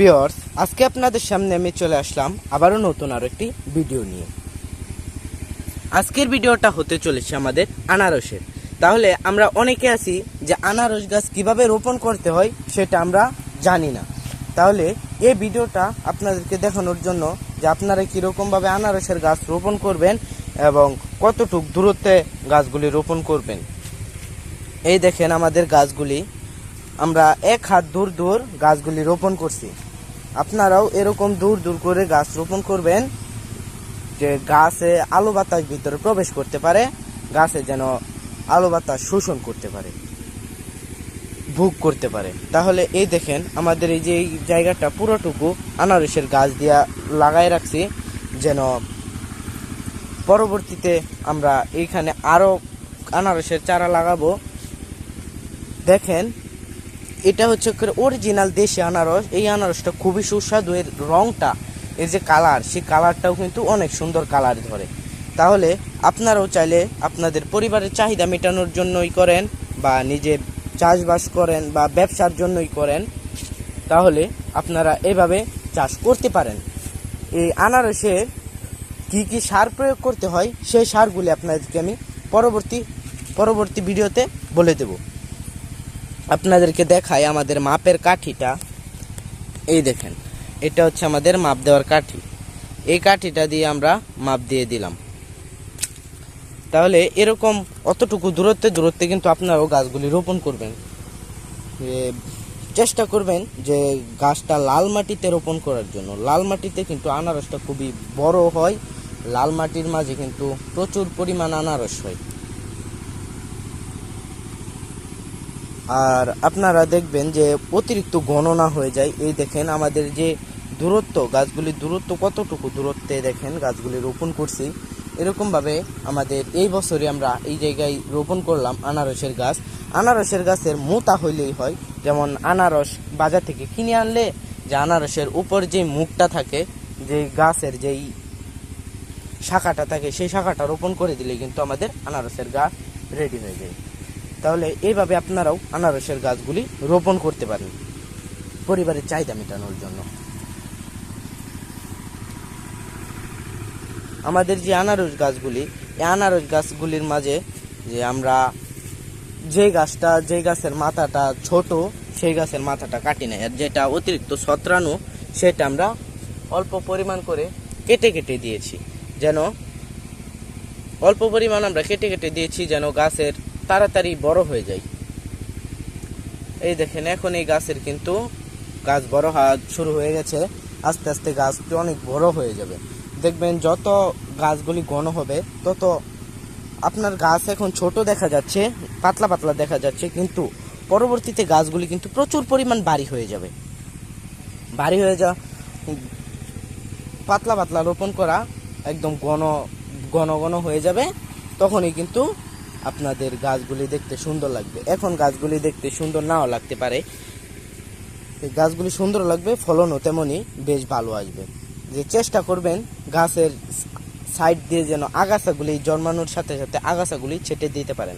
বিয়র্স আজকে আপনাদের সামনে আমি চলে আসলাম আবারও নতুন আরও একটি ভিডিও নিয়ে। আজকের ভিডিওটা হতে চলেছে আমাদের আনারসের। তাহলে আমরা অনেকে আছি যে আনারস গাছ কীভাবে রোপণ করতে হয় সেটা আমরা জানি না। তাহলে এই ভিডিওটা আপনাদেরকে দেখানোর জন্য যে আপনারা কীরকমভাবে আনারসের গাছ রোপণ করবেন এবং কতটুক দূরত্বে গাছগুলি রোপণ করবেন। এই দেখেন আমাদের গাছগুলি। আমরা এক হাত দূর দূর গাছগুলি রোপণ করছি। আপনারাও এরকম দূর দূর করে গাছ রোপণ করবেন, যে গাছে আলো বাতাস ভিতরে প্রবেশ করতে পারে, গাছে যেন আলো বাতাস শোষণ করতে পারে, ভোগ করতে পারে। তাহলে এই দেখেন, আমাদের এই যে জায়গাটা পুরোটুকু আনারসের গাছ দিয়া লাগাই রাখছি, যেন পরবর্তীতে আমরা এইখানে আরও আনারসের চারা লাগাবো। দেখেন এটা হচ্ছে অরিজিনাল দেশি আনারস। এই আনারসটা খুবই সুস্বাদু, এর রংটা এর যে কালার সেই কালারটাও কিন্তু অনেক সুন্দর কালার ধরে। তাহলে আপনারাও চাইলে আপনাদের পরিবারের চাহিদা মেটানোর জন্যই করেন বা নিজের চাষবাস করেন বা ব্যবসার জন্যই করেন, তাহলে আপনারা এভাবে চাষ করতে পারেন। এই আনারসে কি কি সার প্রয়োগ করতে হয়, সেই সারগুলি আপনাদেরকে আমি পরবর্তী পরবর্তী ভিডিওতে বলে দেব। আপনাদেরকে দেখাই আমাদের মাপের কাঠিটা। এই দেখেন, এটা হচ্ছে আমাদের মাপ দেওয়ার কাঠি। এই কাঠিটা দিয়ে আমরা মাপ দিয়ে দিলাম। তাহলে এরকম অতটুকু দূরত্বে দূরত্বে কিন্তু আপনারাও গাছগুলি রোপণ করবেন। চেষ্টা করবেন যে গাছটা লাল মাটিতে রোপণ করার জন্য। লাল মাটিতে কিন্তু আনারসটা খুবই বড় হয়। লাল মাটির মাঝে কিন্তু প্রচুর পরিমাণ আনারস হয়। আর আপনারা দেখবেন যে অতিরিক্ত গণনা হয়ে যায়। এই দেখেন আমাদের যে দূরত্ব গাছগুলির দূরত্ব কতটুকু দূরত্বে দেখেন, গাছগুলি রোপণ করছি। এরকমভাবে আমাদের এই বছরে আমরা এই জায়গায় রোপণ করলাম আনারসের গাছ। আনারসের গাছের মোতা হইলেই হয়, যেমন আনারস বাজার থেকে কিনে আনলে যে আনারসের উপর যে মুখটা থাকে, যে গাছের যেই শাখাটা থাকে, সেই শাখাটা রোপণ করে দিলে কিন্তু আমাদের আনারসের গাছ রেডি হয়ে যায়। তাহলে এইভাবে আপনারাও আনারসের গাছগুলি রোপণ করতে পারেন। পরিবারের চাহিদা মেটানোর জন্য। আমাদের যে আনারস গাছগুলি, এই আনারস গাছগুলির মাঝে যে আমরা যে গাছটা, যে গাছের মাথাটা ছোট, সেই গাছের মাথাটা কাটি নেয় আর যেটা অতিরিক্ত ছত্রাণু, সেটা আমরা অল্প পরিমাণ করে কেটে কেটে দিয়েছি। যেন অল্প পরিমাণ আমরা কেটে কেটে দিয়েছি যেন গাছের তাড়াতাড়ি বড় হয়ে যায়। এই দেখেন, এখন এই গাছের কিন্তু গাছ বড় হওয়া শুরু হয়ে গেছে। আস্তে আস্তে গাছটি অনেক বড় হয়ে যাবে। দেখবেন, যত গাছগুলি ঘন হবে, তত আপনার গাছ এখন ছোট দেখা যাচ্ছে, পাতলা পাতলা দেখা যাচ্ছে, কিন্তু পরবর্তীতে গাছগুলি কিন্তু প্রচুর পরিমাণ বাড়ি হয়ে যাবে। বাড়ি হয়ে যা, পাতলা পাতলা রোপণ করা একদম ঘন ঘন ঘন হয়ে যাবে, তখনই কিন্তু আপনাদের গাছগুলি দেখতে সুন্দর লাগবে। এখন গাছগুলি দেখতে সুন্দর নাও লাগতে পারে। গাছগুলি সুন্দর লাগবে, ফলনও তেমনই বেশ ভালো আসবে। যে চেষ্টা করবেন গাছের সাইড দিয়ে যেন আগাছাগুলি জন্মানোর সাথে সাথে আগাছাগুলি ছেটে দিতে পারেন।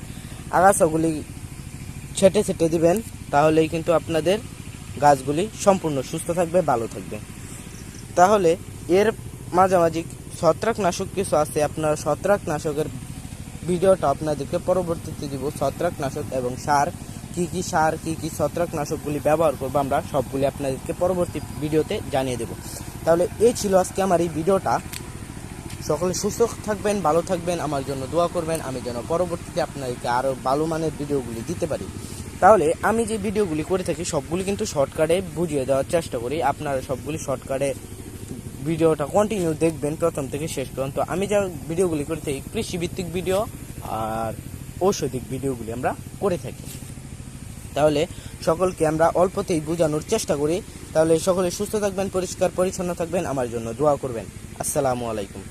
আগাছাগুলি ছেটে ছেটে দিবেন, তাহলেই কিন্তু আপনাদের গাছগুলি সম্পূর্ণ সুস্থ থাকবে, ভালো থাকবে। তাহলে এর মাঝামাঝি ছত্রাকনাশক কিছু আছে, আপনার ছত্রাকনাশকের ভিডিওটা আপনাদেরকে পরবর্তীতে দিব ছত্রাকনাশক এবং সার। কি কি সার, কি কি ছত্রাকনাশকগুলি ব্যবহার করব আমরা, সবগুলি আপনাদেরকে পরবর্তী ভিডিওতে জানিয়ে দেব। তাহলে এই ছিল আজকে আমার এই ভিডিওটা। সকলে সুস্থ থাকবেন, ভালো থাকবেন, আমার জন্য দোয়া করবেন। আমি যেন পরবর্তীতে আপনাদেরকে আরও ভালো মানের ভিডিওগুলি দিতে পারি। তাহলে আমি যে ভিডিওগুলি করে থাকি, সবগুলি কিন্তু শর্টকাটে বুঝিয়ে দেওয়ার চেষ্টা করি। আপনারা সবগুলি শর্টকাটে ভিডিওটা কন্টিনিউ দেখবেন প্রথম থেকে শেষ পর্যন্ত। আমি যা ভিডিওগুলি করে থাকি, কৃষিভিত্তিক ভিডিও আর ঔষধিক ভিডিওগুলি আমরা করে থাকি। তাহলে সকলকে আমরা অল্পতেই বোঝানোর চেষ্টা করি। তাহলে সকলে সুস্থ থাকবেন, পরিষ্কার, পরিচ্ছন্ন থাকবেন। আমার জন্য দোয়া করবেন। আসসালামু আলাইকুম।